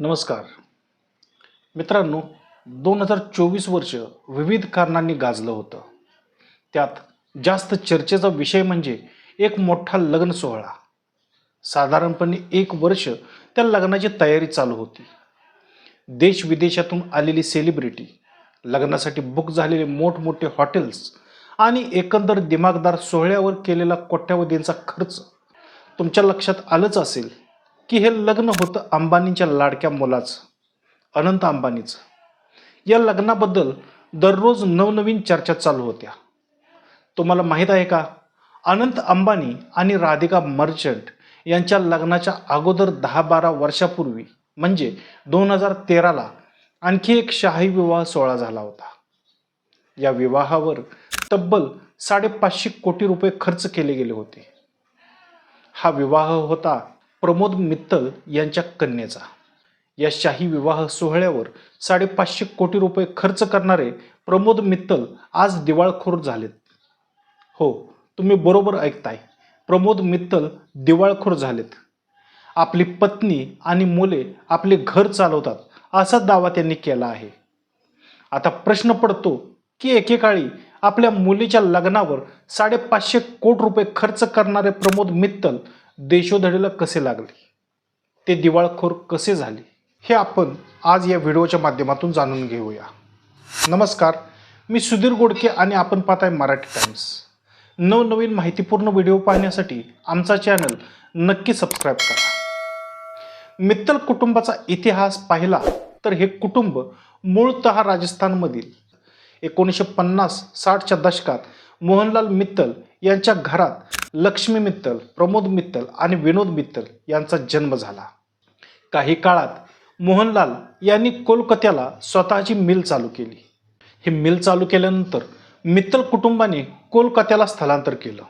नमस्कार. मित्रांनो दोन हजार चोवीस वर्ष विविध कारणांनी गाजलं होतं. त्यात जास्त चर्चेचा विषय म्हणजे एक मोठा लग्न सोहळा. साधारणपणे एक वर्ष त्या लग्नाची तयारी चालू होती. देश विदेशातून आलेली सेलिब्रिटी लग्नासाठी बुक झालेले मोठमोठे हॉटेल्स आणि एकंदर दिमागदार सोहळ्यावर केलेला कोट्यावधींचा खर्च तुमच्या लक्षात आलंच असेल. की हे लग्न होतं अंबानींच्या लाडक्या मुलाचं अनंत अंबानीचं. या लग्नाबद्दल दररोज नवनवीन चर्चा चालू होत्या. तुम्हाला माहीत आहे का? अनंत अंबानी आणि राधिका मर्चंट यांच्या लग्नाच्या अगोदर दहा बारा वर्षापूर्वी म्हणजे दोन हजार तेराला आणखी एक शाही विवाह सोहळा झाला होता. या विवाहावर तब्बल साडेपाचशे कोटी रुपये खर्च केले गेले होते. हा विवाह होता प्रमोद मित्तल यांच्या कन्येचा. या शाही विवाह सोहळ्यावर साडेपाचशे कोटी रुपये खर्च करणारे प्रमोद मित्तल आज दिवाळखोर झालेत. हो तुम्ही बरोबर ऐकताय. प्रमोद मित्तल दिवाळखोर झालेत. आपली पत्नी आणि मुले आपले घर चालवतात असा दावा त्यांनी केला आहे. आता प्रश्न पडतो की एकेकाळी आपल्या मुलीच्या लग्नावर साडेपाचशे कोटी रुपये खर्च करणारे प्रमोद मित्तल देशोधडीला कसे लागले? ते दिवाळखोर कसे झाले? हे आपण आज या व्हिडिओच्या माध्यमातून जाणून घेऊया. नमस्कार मी सुधीर गोडके आणि आपण पाहताय मराठी टाइम्स. नवनवीन माहितीपूर्ण व्हिडिओ पाहण्यासाठी आमचा चॅनल नक्की सबस्क्राईब करा. मित्तल कुटुंबाचा इतिहास पाहिला तर हे कुटुंब मूळतः राजस्थानमधील एकोणीसशे पन्नास साठच्या दशकात मोहनलाल मित्तल यांच्या घरात लक्ष्मी मित्तल प्रमोद मित्तल आणि विनोद मित्तल यांचा जन्म झाला. काही काळात मोहनलाल यांनी कोलकात्याला स्वतःची मिल चालू केली. ही मिल चालू केल्यानंतर मित्तल कुटुंबाने कोलकात्याला स्थलांतर केलं.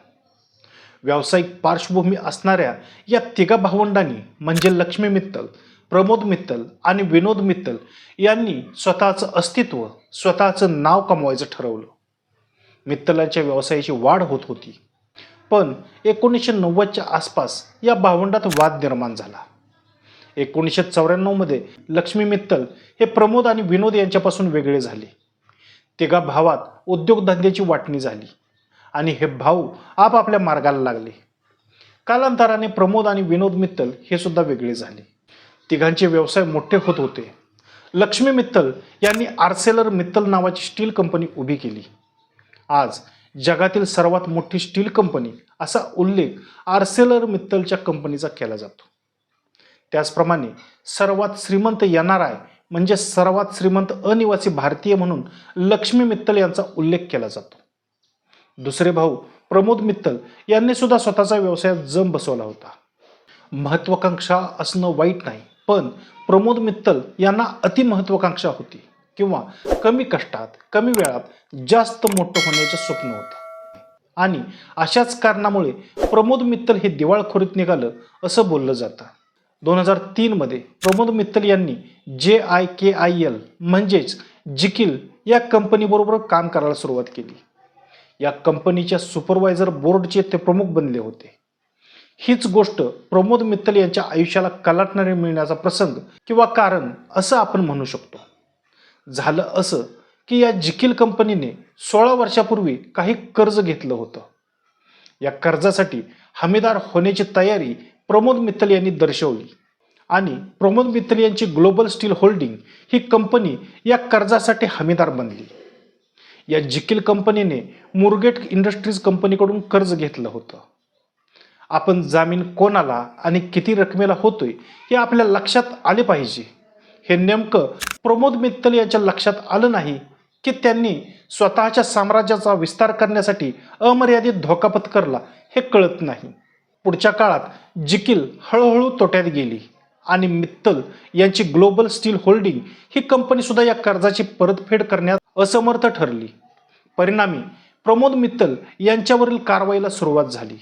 व्यावसायिक पार्श्वभूमी असणाऱ्या या तिघा भावंडांनी म्हणजे लक्ष्मी मित्तल प्रमोद मित्तल आणि विनोद मित्तल यांनी स्वतःचं अस्तित्व स्वतःचं नाव कमवायचं ठरवलं. मित्तलांच्या व्यवसायाची वाढ होत होती. पण एकोणीसशे नव्वदच्या आसपास या भावंडात वाद निर्माण झाला. एकोणीसशे चौऱ्याण्णवमध्ये लक्ष्मी मित्तल हे प्रमोद आणि विनोद यांच्यापासून वेगळे झाले. तिघा भावात उद्योगधंद्याची वाटणी झाली आणि हे भाऊ आपापल्या मार्गाला लागले. कालांतराने प्रमोद आणि विनोद मित्तल हे सुद्धा वेगळे झाले. तिघांचे व्यवसाय मोठे होत होते. लक्ष्मी मित्तल यांनी आर्सेलर मित्तल नावाची स्टील कंपनी उभी केली. आज जगातील सर्वात मोठी स्टील कंपनी असा उल्लेख आर्सेलर मित्तलच्या कंपनीचा केला जातो. त्याचप्रमाणे सर्वात श्रीमंत येणार आहे म्हणजे सर्वात श्रीमंत अनिवासी भारतीय म्हणून लक्ष्मी मित्तल यांचा उल्लेख केला जातो. दुसरे भाऊ प्रमोद मित्तल यांनी सुद्धा स्वतःचा व्यवसाय जम बसवला होता. महत्वाकांक्षा असणं वाईट नाही पण प्रमोद मित्तल यांना अतिमहत्वाकांक्षा होती. किंवा कमी कष्टात कमी वेळात जास्त मोठं होण्याचं स्वप्न होतं. आणि अशाच कारणामुळे प्रमोद मित्तल हे दिवाळखोरीत निघालं असं बोललं जातं. दोन हजार तीनमध्ये प्रमोद मित्तल यांनी जे आय के आय एल म्हणजेच जिकिल या कंपनीबरोबर काम करायला सुरुवात केली. या कंपनीच्या सुपरवायझर बोर्डचे ते प्रमुख बनले होते. हीच गोष्ट प्रमोद मित्तल यांच्या आयुष्याला कलाटणारे मिळण्याचा प्रसंग किंवा कारण असं आपण म्हणू शकतो. झालं असं की या जिकिल कंपनीने सोळा वर्षापूर्वी काही कर्ज घेतलं होतं. या कर्जासाठी हमीदार होण्याची तयारी प्रमोद मित्तल यांनी दर्शवली. आणि प्रमोद मित्तल यांची ग्लोबल स्टील होल्डिंग ही कंपनी या कर्जासाठी हमीदार बनली. या जिकिल कंपनीने मुरगेट इंडस्ट्रीज कंपनीकडून कर्ज घेतलं होतं. आपण जामीन कोणाला आणि किती रकमेला होतोय हे आपल्या लक्षात आले पाहिजे. हे नेमकं प्रमोद मित्तल यांच्या लक्षात आलं नाही की त्यांनी स्वतःच्या साम्राज्याचा विस्तार करण्यासाठी अमर्यादित धोका पत्करला हे कळत नाही. पुढच्या काळात जिकिल हळूहळू तोट्यात गेली आणि मित्तल यांची ग्लोबल स्टील होल्डिंग ही कंपनीसुद्धा या कर्जाची परतफेड करण्यात असमर्थ ठरली. परिणामी प्रमोद मित्तल यांच्यावरील कारवाईला सुरुवात झाली.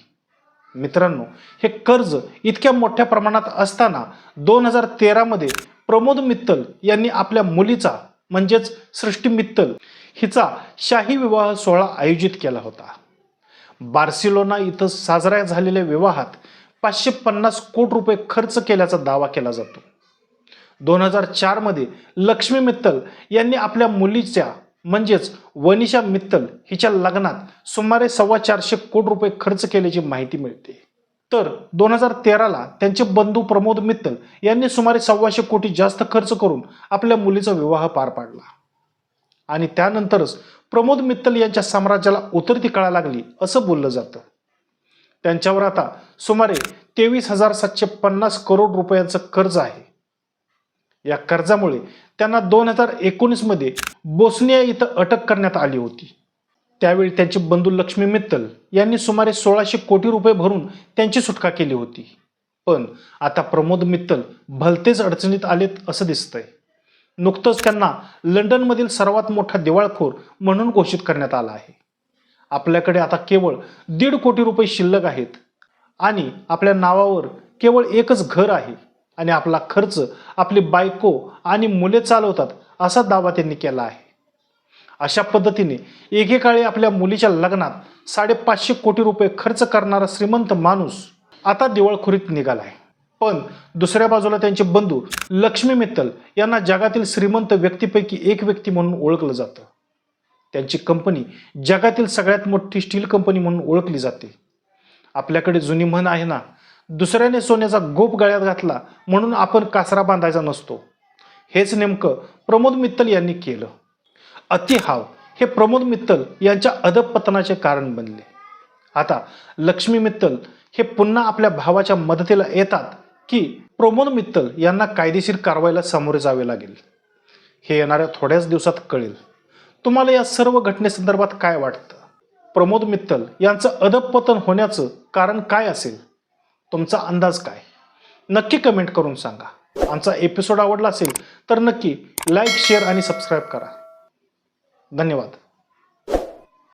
मित्रांनो हे कर्ज इतक्या मोठ्या प्रमाणात असताना दोन हजार तेरामध्ये प्रमोद मित्तल यांनी आपल्या मुलीचा म्हणजेच सृष्टी मित्तल हिचा शाही विवाह सोहळा आयोजित केला होता. बार्सिलोना इथं साजरा झालेल्या विवाहात पाचशे पन्नास कोटी रुपये खर्च केल्याचा दावा केला जातो. दोन हजार चारमध्ये लक्ष्मी मित्तल यांनी आपल्या मुलीच्या म्हणजेच वनिषा मित्तल हिच्या लग्नात सुमारे सव्वा चारशे कोटी रुपये खर्च केल्याची माहिती मिळते. तर दोन हजार तेराला त्यांचे बंधू प्रमोद मित्तल यांनी सुमारे सव्वाशे कोटी जास्त खर्च करून आपल्या मुलीचा विवाह पार पाडला. आणि त्यानंतरच प्रमोद मित्तल यांच्या साम्राज्याला उतरती कळा लागली असं बोललं जातं. त्यांच्यावर आता सुमारे तेवीस हजार सातशे पन्नास करोड रुपयांचं कर्ज आहे. या कर्जामुळे त्यांना दोन हजार एकोणीसमध्ये बोस्निया इथं अटक करण्यात आली होती. त्यावेळी त्यांचे बंधू लक्ष्मी मित्तल यांनी सुमारे सोळाशे कोटी रुपये भरून त्यांची सुटका केली होती. पण आता प्रमोद मित्तल भलतेच अडचणीत आलेत असं दिसतंय. नुकतंच त्यांना लंडनमधील सर्वात मोठा दिवाळखोर म्हणून घोषित करण्यात आला आहे. आपल्याकडे आता केवळ दीड कोटी रुपये शिल्लक आहेत आणि आपल्या नावावर केवळ एकच घर आहे आणि आपला खर्च आपली बायको आणि मुले चालवतात असा दावा त्यांनी केला आहे. अशा पद्धतीने एकेकाळी आपल्या मुलीच्या लग्नात साडेपाचशे कोटी रुपये खर्च करणारा श्रीमंत माणूस आता दिवाळखोरीत निघाला आहे पण दुसऱ्या बाजूला त्यांचे बंधू लक्ष्मी मित्तल यांना जगातील श्रीमंत व्यक्तीपैकी एक व्यक्ती म्हणून ओळखलं जातं. त्यांची कंपनी जगातील सगळ्यात मोठी स्टील कंपनी म्हणून ओळखली जाते. आपल्याकडे जुनी म्हण आहे ना दुसऱ्याने सोन्याचा गोप गळ्यात घातला म्हणून आपण कासरा बांधायचा नसतो. हेच नेमकं प्रमोद मित्तल यांनी केलं. अतिहाव हे प्रमोद मित्तल यांच्या अधपतनाचे कारण बनले. आता लक्ष्मी मित्तल हे पुन्हा आपल्या भावाच्या मदतीला येतात की प्रमोद मित्तल यांना कायदेशीर कारवाईला सामोरे जावे लागेल. हे येणाऱ्या थोड्याच दिवसात कळेल. तुम्हाला या सर्व घटनेसंदर्भात काय वाटतं? प्रमोद मित्तल यांचं अधपतन होण्याचं कारण काय असेल? तुमचा अंदाज काय? नक्की कमेंट करून सांगा. आमचा एपिसोड आवडला असेल तर नक्की लाईक शेअर आणि सबस्क्राईब करा. धन्यवाद.